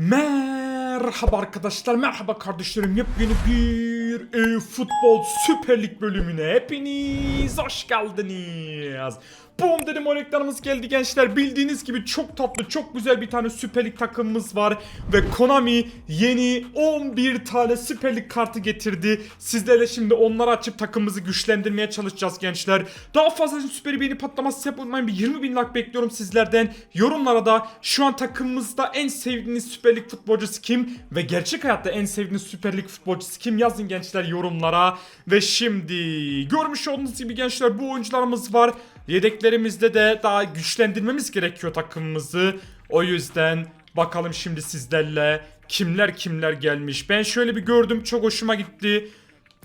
Merhaba arkadaşlar, merhaba kardeşlerim. Yepyeni bir e, futbol Süper Lig bölümüne hepiniz hoş geldiniz. Boom dedim o reklamımız geldi gençler. Bildiğiniz gibi çok tatlı, çok güzel bir tane Süper Lig takımımız var. Ve Konami yeni 11 tane Süper Lig kartı getirdi. Sizlerle şimdi onları açıp takımımızı güçlendirmeye çalışacağız gençler. Daha fazla Süper Beğeni patlaması yapmayın. Bir 20 bin like bekliyorum sizlerden. Yorumlara da şu an takımımızda en sevdiğiniz Süper Lig futbolcusu kim? Ve gerçek hayatta en sevdiğiniz Süper Lig futbolcusu kim? Yazın gençler yorumlara. Ve şimdi görmüş olduğunuz gibi gençler bu oyuncularımız var. Yedeklerimizde de daha güçlendirmemiz gerekiyor takımımızı. O yüzden bakalım şimdi sizlerle kimler kimler gelmiş. Ben şöyle bir gördüm çok hoşuma gitti.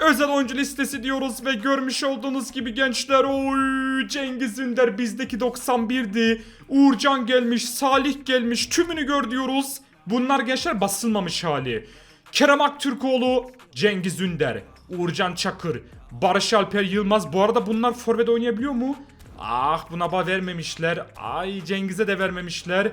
Özel oyuncu listesi diyoruz ve görmüş olduğunuz gibi gençler oy Cengiz Ünder bizdeki 91'di. Uğurcan gelmiş, Salih gelmiş. Tümünü gör diyoruz. Bunlar gençler basılmamış hali. Kerem Aktürkoğlu, Cengiz Ünder, Uğurcan Çakır, Barış Alper Yılmaz. Bu arada bunlar forvet oynayabiliyor mu? Ah buna ba vermemişler. Ay Cengiz'e de vermemişler.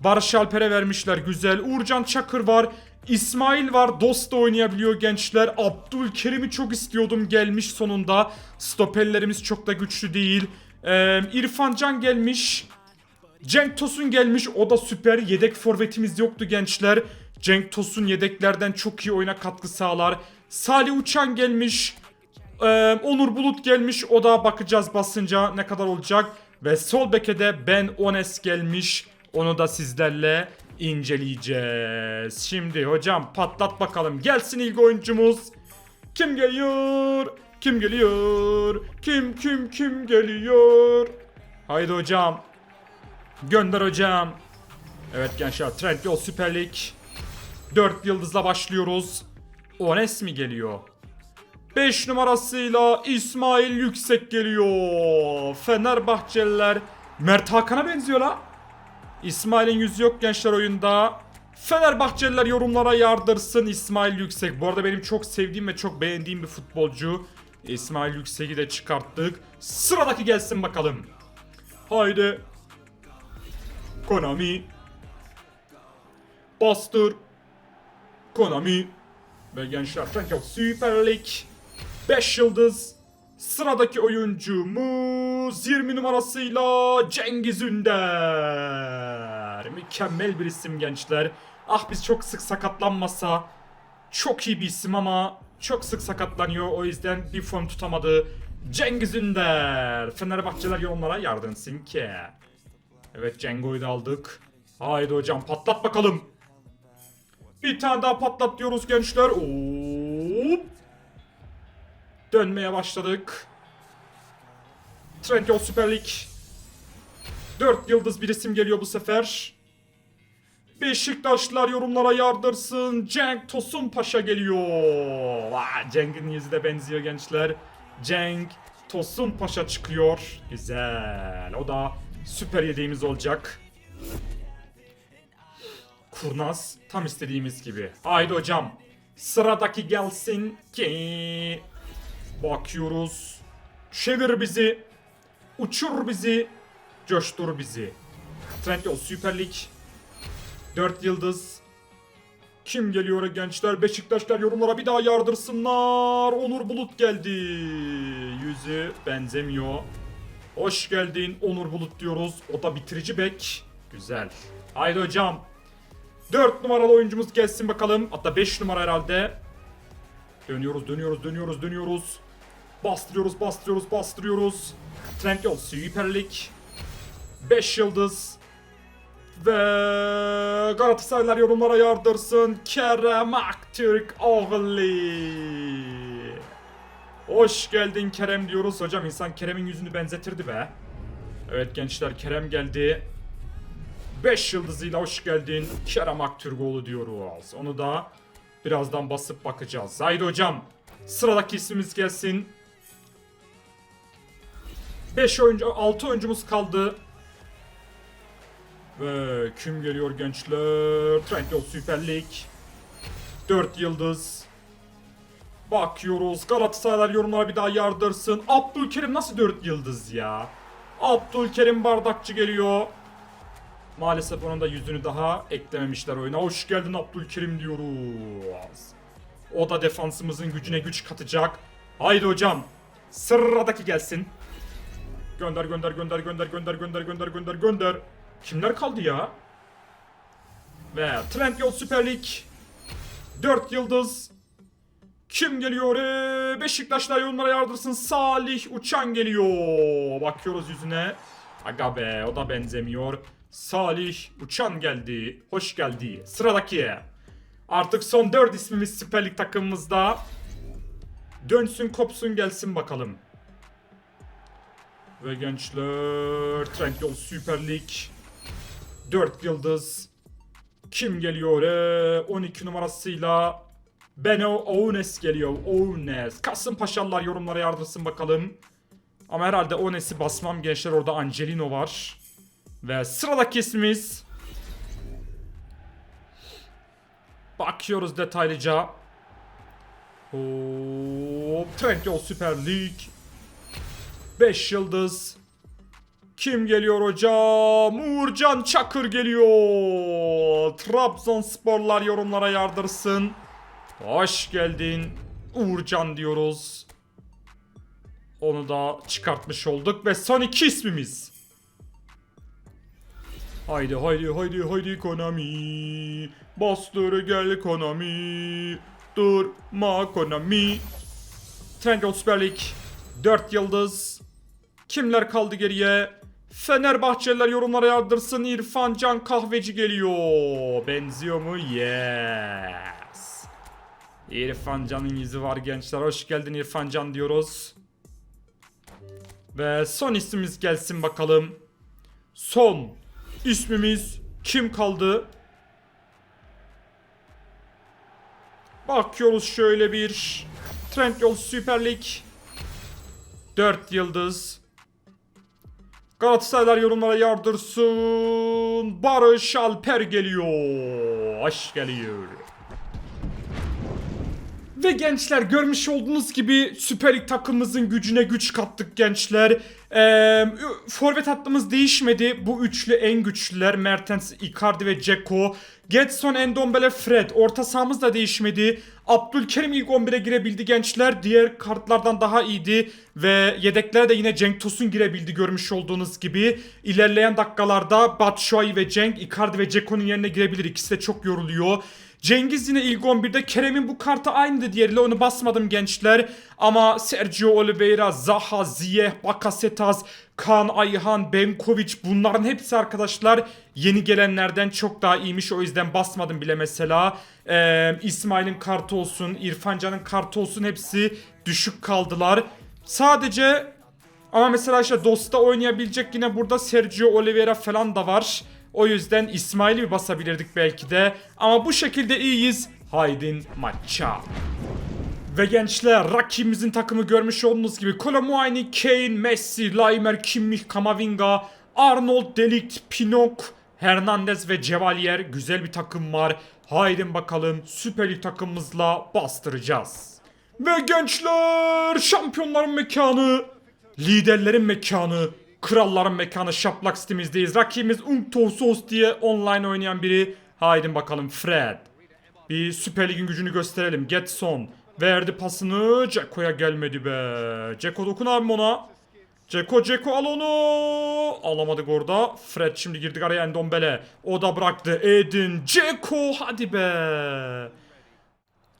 Barış Alper'e vermişler güzel. Uğurcan Çakır var. İsmail var. Dost da oynayabiliyor gençler. Abdülkerim'i çok istiyordum gelmiş sonunda. Stoperlerimiz çok da güçlü değil. Ee, İrfan Can gelmiş. Cenk Tosun gelmiş. O da süper. Yedek forvetimiz yoktu gençler. Cenk Tosun yedeklerden çok iyi oyuna katkı sağlar. Salih Uçan gelmiş. Ee, Onur Bulut gelmiş. O da bakacağız basınca ne kadar olacak. Ve sol beke de Ben Ones gelmiş. Onu da sizlerle inceleyeceğiz. Şimdi hocam patlat bakalım. Gelsin ilk oyuncumuz. Kim geliyor? Kim geliyor? Kim kim kim geliyor? Haydi hocam. Gönder hocam. Evet gençler Trendyol Süper Lig. 4 yıldızla başlıyoruz. Ones mi geliyor? 5 numarasıyla İsmail Yüksek geliyor. Fenerbahçeliler Mert Hakan'a benziyor la. İsmail'in yüzü yok gençler oyunda. Fenerbahçeliler yorumlara yardırsın İsmail Yüksek. Bu arada benim çok sevdiğim ve çok beğendiğim bir futbolcu. İsmail Yüksek'i de çıkarttık. Sıradaki gelsin bakalım. Haydi. Konami. Bastır. Konami. Ve gençler Süper Lig. 5 yıldız. Sıradaki oyuncumuz 20 numarasıyla Cengiz Ünder. Mükemmel bir isim gençler. Ah biz çok sık sakatlanmasa çok iyi bir isim ama çok sık sakatlanıyor. O yüzden bir form tutamadı. Cengiz Ünder. Fenerbahçeler yorumlara yardınsın ki. Evet Cengo'yu da aldık. Haydi hocam patlat bakalım. Bir tane daha patlat diyoruz gençler. Hop. Dönmeye başladık. Trendyol Süper Lig. 4 yıldız bir isim geliyor bu sefer. Beşiktaşlılar yorumlara yardırsın. Cenk Tosun Paşa geliyor. Vay, Cenk'in yüzü de benziyor gençler. Cenk Tosun Paşa çıkıyor. Güzel. O da süper yedeğimiz olacak. Kurnaz tam istediğimiz gibi. Haydi hocam. Sıradaki gelsin ki. Bakıyoruz. Çevir bizi. Uçur bizi. Coştur bizi. Trendyol Süper Lig. 4 yıldız. Kim geliyor gençler? Beşiktaşlar yorumlara bir daha yardırsınlar. Onur Bulut geldi. Yüzü benzemiyor. Hoş geldin Onur Bulut diyoruz. O da bitirici bek. Güzel. Haydi hocam. 4 numaralı oyuncumuz gelsin bakalım. Hatta 5 numara herhalde. Dönüyoruz, dönüyoruz, dönüyoruz, dönüyoruz. Bastırıyoruz, bastırıyoruz, bastırıyoruz. Trendyol Süper Lig. 5 yıldız. Ve Galatasaraylar yorumlara yardırsın. Kerem Aktürk oğlu. Hoş geldin Kerem diyoruz. Hocam insan Kerem'in yüzünü benzetirdi be. Evet gençler Kerem geldi. 5 yıldızıyla hoş geldin Kerem Aktürkoğlu diyoruz. Onu da birazdan basıp bakacağız. Haydi hocam sıradaki ismimiz gelsin. 5 oyuncu 6 oyuncumuz kaldı. Ve kim geliyor gençler? Trendyol Süper Lig. 4 yıldız. Bakıyoruz. Galatasaraylar yorumlara bir daha yardırsın. Abdülkerim nasıl 4 yıldız ya? Abdülkerim Bardakçı geliyor. Maalesef onun da yüzünü daha eklememişler oyuna. Hoş geldin Abdülkerim diyoruz. O da defansımızın gücüne güç katacak. Haydi hocam. Sıradaki gelsin. Gönder gönder gönder gönder gönder gönder gönder gönder gönder. Kimler kaldı ya? Ve Trendyol Süper Lig 4 yıldız kim geliyor? Ee, Beşiktaşlar yorumlara yardırsın. Salih Uçan geliyor. Bakıyoruz yüzüne. Aga be o da benzemiyor. Salih Uçan geldi. Hoş geldi. Sıradaki. Artık son 4 ismimiz Süper Lig takımımızda. Dönsün kopsun gelsin bakalım. Ve gençler Trendyol Süper Lig 4 yıldız kim geliyor? Ee, 12 numarasıyla Beno Ounes geliyor. Ounes. Kasımpaşalılar yorumlara yardırsın bakalım. Ama herhalde Ounes'i basmam gençler. Orada Angelino var. Ve sıradaki ismimiz. Bakıyoruz detaylıca. Hop. Trendyol Süper Lig. 5 yıldız. Kim geliyor hocam? Uğurcan Çakır geliyor. Trabzonsporlar yorumlara yardırsın. Hoş geldin Uğurcan diyoruz. Onu da çıkartmış olduk ve son iki ismimiz. Haydi haydi haydi haydi Konami. Bastır gel Konami. Durma Konami. Trendyol Süper Lig 4 yıldız. Kimler kaldı geriye? Fenerbahçeliler yorumlara yardırsın. İrfan Can Kahveci geliyor. Benziyor mu? Yes. İrfan Can'ın yüzü var gençler. Hoş geldin İrfan Can diyoruz. Ve son ismimiz gelsin bakalım. Son ismimiz kim kaldı? Bakıyoruz şöyle bir. Trendyol Süper Lig 4 yıldız. Galatasaraylar yorumlara yardırsın. Barış Alper geliyor. Hoş geliyor. Ve gençler görmüş olduğunuz gibi Süper Lig takımımızın gücüne güç kattık gençler. Ee, forvet hattımız değişmedi. Bu üçlü en güçlüler. Mertens, Icardi ve Dzeko. Getson, Endombele, Fred. Orta sahamız da değişmedi. Abdülkerim ilk 11'e girebildi gençler. Diğer kartlardan daha iyiydi. Ve yedeklere de yine Cenk Tosun girebildi görmüş olduğunuz gibi. İlerleyen dakikalarda Batshuayi ve Cenk, Icardi ve Dzeko'nun yerine girebilir. İkisi de çok yoruluyor. Cengiz yine ilk 11'de. Kerem'in bu kartı aynıydı diğeriyle onu basmadım gençler. Ama Sergio Oliveira, Zaha, Ziyeh, Bakasetas, Kaan Ayhan, Benkovic bunların hepsi arkadaşlar yeni gelenlerden çok daha iyiymiş. O yüzden basmadım bile mesela. Ee, İsmail'in kartı olsun, İrfan Can'ın kartı olsun hepsi düşük kaldılar. Sadece ama mesela işte Dost'ta oynayabilecek yine burada Sergio Oliveira falan da var. O yüzden İsmail'i basabilirdik belki de. Ama bu şekilde iyiyiz. Haydin maça. Ve gençler rakibimizin takımı görmüş olduğunuz gibi Kolomuani, Kane, Messi, Laimer, Kimmich, Kamavinga, Arnold, Delikt, Pinok, Hernandez ve Cevalier güzel bir takım var. Haydin bakalım Süper Lig takımımızla bastıracağız. Ve gençler şampiyonların mekanı, liderlerin mekanı, kralların mekanı şaplak sitemizdeyiz. Rakibimiz Unktosos diye online oynayan biri. Haydin bakalım Fred. Bir Süper Lig'in gücünü gösterelim. Getson. Verdi pasını. Ceko'ya gelmedi be. Ceko dokun abi ona. Ceko Ceko al onu. Alamadık orada. Fred şimdi girdik araya Endombele. O da bıraktı. Edin. Ceko hadi be.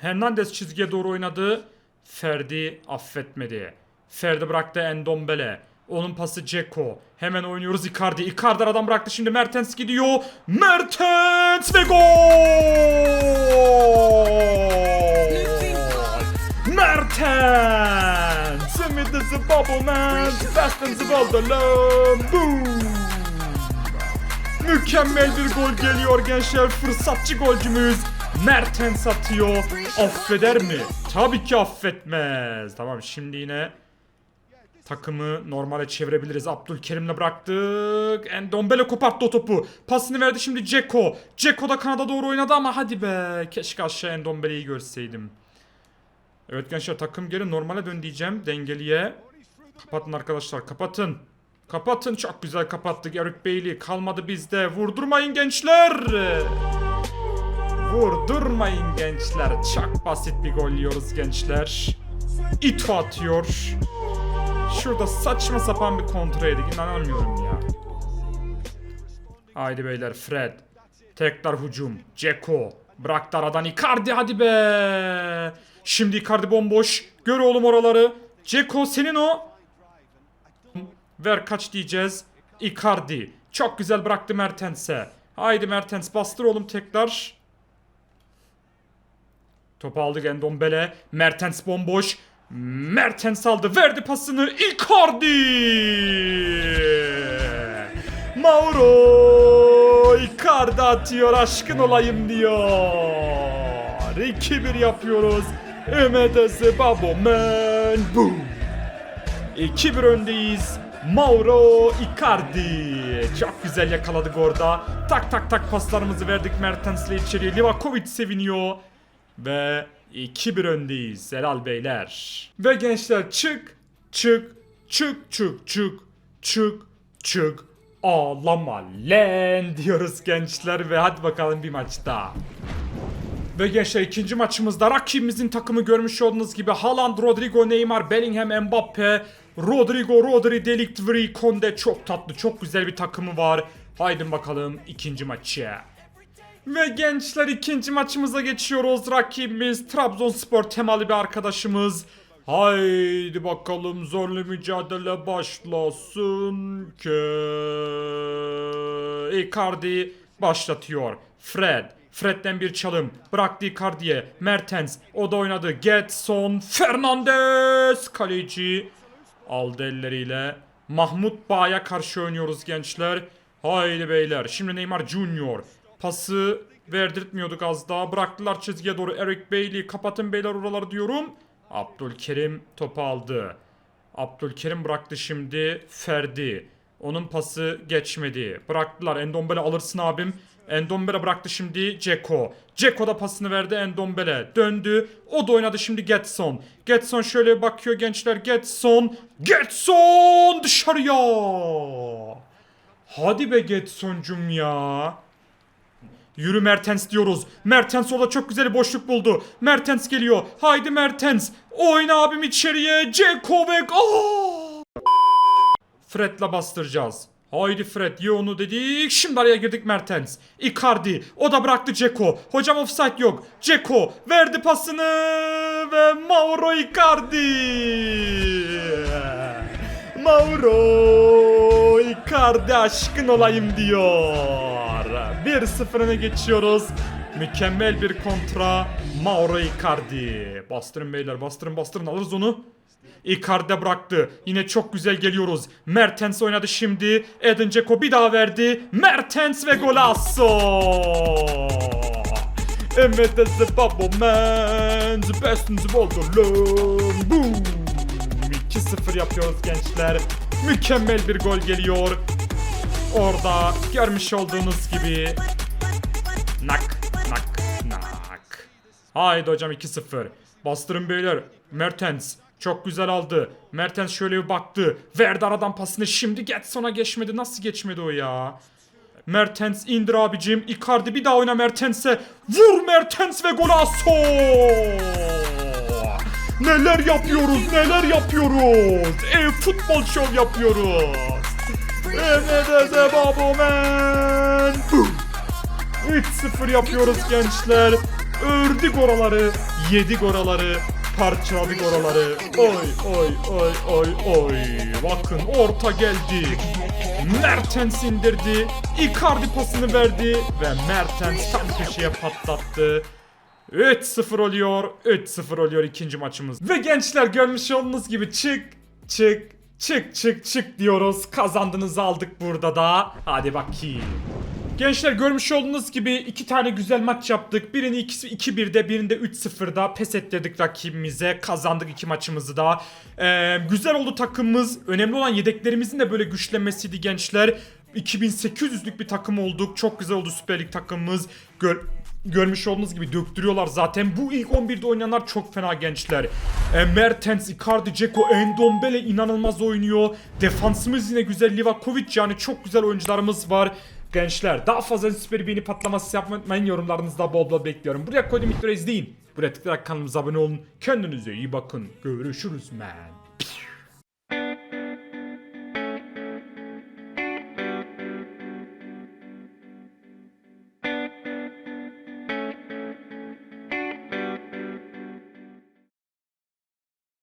Hernandez çizgiye doğru oynadı. Ferdi affetmedi. Ferdi bıraktı Endombele. Onun pası Ceko. Hemen oynuyoruz Icardi. Icardi adam bıraktı şimdi Mertens gidiyor. Mertens ve gol! Mertens! With the bubble man, fast and Boom! Mükemmel bir gol geliyor gençler. Fırsatçı golcümüz. Mertens atıyor. Affeder mi? Tabii ki affetmez. Tamam şimdi yine takımı normale çevirebiliriz. Abdülkerim'le bıraktık. Endombele koparttı o topu. Pasını verdi şimdi Ceko. Ceko da kanada doğru oynadı ama hadi be. Keşke aşağı Endombele'yi görseydim. Evet gençler takım geri normale dön diyeceğim. Dengeliye. Kapatın arkadaşlar kapatın. Kapatın çok güzel kapattık Eric Bailey kalmadı bizde vurdurmayın gençler. Vurdurmayın gençler çok basit bir gol yiyoruz gençler. Ito atıyor. Şurada saçma sapan bir kontrol yedik inanamıyorum ya. Haydi beyler Fred. Tekrar hücum. Ceko. Bıraktı aradan Icardi hadi be. Şimdi Icardi bomboş. Gör oğlum oraları. Ceko senin o. Ver kaç diyeceğiz. Icardi. Çok güzel bıraktı Mertens'e. Haydi Mertens bastır oğlum tekrar. Topu aldık Endombele. Mertens bomboş. Mertens aldı. Verdi pasını. Icardi. Mauro. Icardi atıyor. Aşkın olayım diyor. 2-1 yapıyoruz. Ümedesi Babomen. Boom. 2-1 öndeyiz. Mauro Icardi. Çok güzel yakaladık orada. Tak tak tak paslarımızı verdik Mertens'le içeriye. Livakovic seviniyor. Ve 2-1 öndeyiz. Helal beyler. Ve gençler çık çık çık çık çık çık çık ağlama len diyoruz gençler ve hadi bakalım bir maç daha. Ve gençler ikinci maçımızda rakibimizin takımı görmüş olduğunuz gibi Haaland, Rodrigo, Neymar, Bellingham, Mbappe, Rodrigo, Rodri, Delict, Conde çok tatlı, çok güzel bir takımı var. Haydi bakalım ikinci maça. Ve gençler ikinci maçımıza geçiyoruz. Rakibimiz Trabzonspor temalı bir arkadaşımız. Haydi bakalım zorlu mücadele başlasın ki. Icardi başlatıyor. Fred. Fred'den bir çalım. Bıraktı Icardi'ye. Mertens. O da oynadı. Getson. Fernandes. Kaleci. Aldı elleriyle. Mahmut Bağ'a karşı oynuyoruz gençler. Haydi beyler. Şimdi Neymar Junior. Pası verdirtmiyorduk az daha. Bıraktılar çizgiye doğru. Eric Bailey. Kapatın beyler oraları diyorum. Abdülkerim topu aldı. Abdülkerim bıraktı şimdi Ferdi. Onun pası geçmedi. Bıraktılar. Endombele alırsın abim. Endombele bıraktı şimdi Ceko. Ceko da pasını verdi Endombele. Döndü. O da oynadı şimdi Getson. Getson şöyle bakıyor gençler. Getson. Getson dışarıya. Hadi be Getson'cum ya. Yürü Mertens diyoruz. Mertens orada çok güzel bir boşluk buldu. Mertens geliyor. Haydi Mertens. Oyna abim içeriye. Ceko ve... Fred'le bastıracağız. Haydi Fred ye onu dedik. Şimdi araya girdik Mertens. Icardi. O da bıraktı Ceko. Hocam offside yok. Ceko verdi pasını ve Mauro Icardi. Mauro Icardi aşkın olayım diyor. 1-0 öne geçiyoruz. Mükemmel bir kontra Mauro Icardi. Bastırın beyler bastırın bastırın alırız onu. Icardi bıraktı. Yine çok güzel geliyoruz. Mertens oynadı şimdi. Edin Dzeko bir daha verdi. Mertens ve golasso. Evet the bubble man. The best in the world alone. Boom. 2-0 yapıyoruz gençler. Mükemmel bir gol geliyor. Orada görmüş olduğunuz gibi nak nak nak. Haydi hocam 2-0. Bastırın beyler. Mertens çok güzel aldı. Mertens şöyle bir baktı. Verdi aradan pasını. Şimdi Getson'a geçmedi. Nasıl geçmedi o ya? Mertens indir abicim. Icardi bir daha oyna Mertens'e. Vur Mertens ve golasso. Neler yapıyoruz neler yapıyoruz. E futbol şov yapıyoruz. Evet de babomen. 3-0 yapıyoruz gençler. Ördük oraları, yedik oraları, parçaladık oraları. Oy oy oy oy oy. Bakın orta geldi. Mertens indirdi. Icardi pasını verdi ve Mertens tam köşeye patlattı. 3-0 oluyor. 3-0 oluyor ikinci maçımız. Ve gençler görmüş olduğunuz gibi çık çık çık çık çık diyoruz. Kazandınız aldık burada da. Hadi bakayım. Gençler görmüş olduğunuz gibi iki tane güzel maç yaptık. Birini 2-1'de birinde 3-0'da pes ettirdik rakibimize. Kazandık iki maçımızı da. Ee, güzel oldu takımımız. Önemli olan yedeklerimizin de böyle güçlenmesiydi gençler. 2800'lük bir takım olduk. Çok güzel oldu Süper Lig takımımız. Gör Görmüş olduğunuz gibi döktürüyorlar zaten. Bu ilk 11'de oynayanlar çok fena gençler. E, Mertens, Icardi, Dzeko, Endombele inanılmaz oynuyor. Defansımız yine güzel. Livakovic yani çok güzel oyuncularımız var. Gençler daha fazla süper beğeni patlaması yapmayı unutmayın. Yorumlarınızda bol bol bekliyorum. Buraya koydum videoyu izleyin. Buraya tıklayarak kanalımıza abone olun. Kendinize iyi bakın. Görüşürüz man.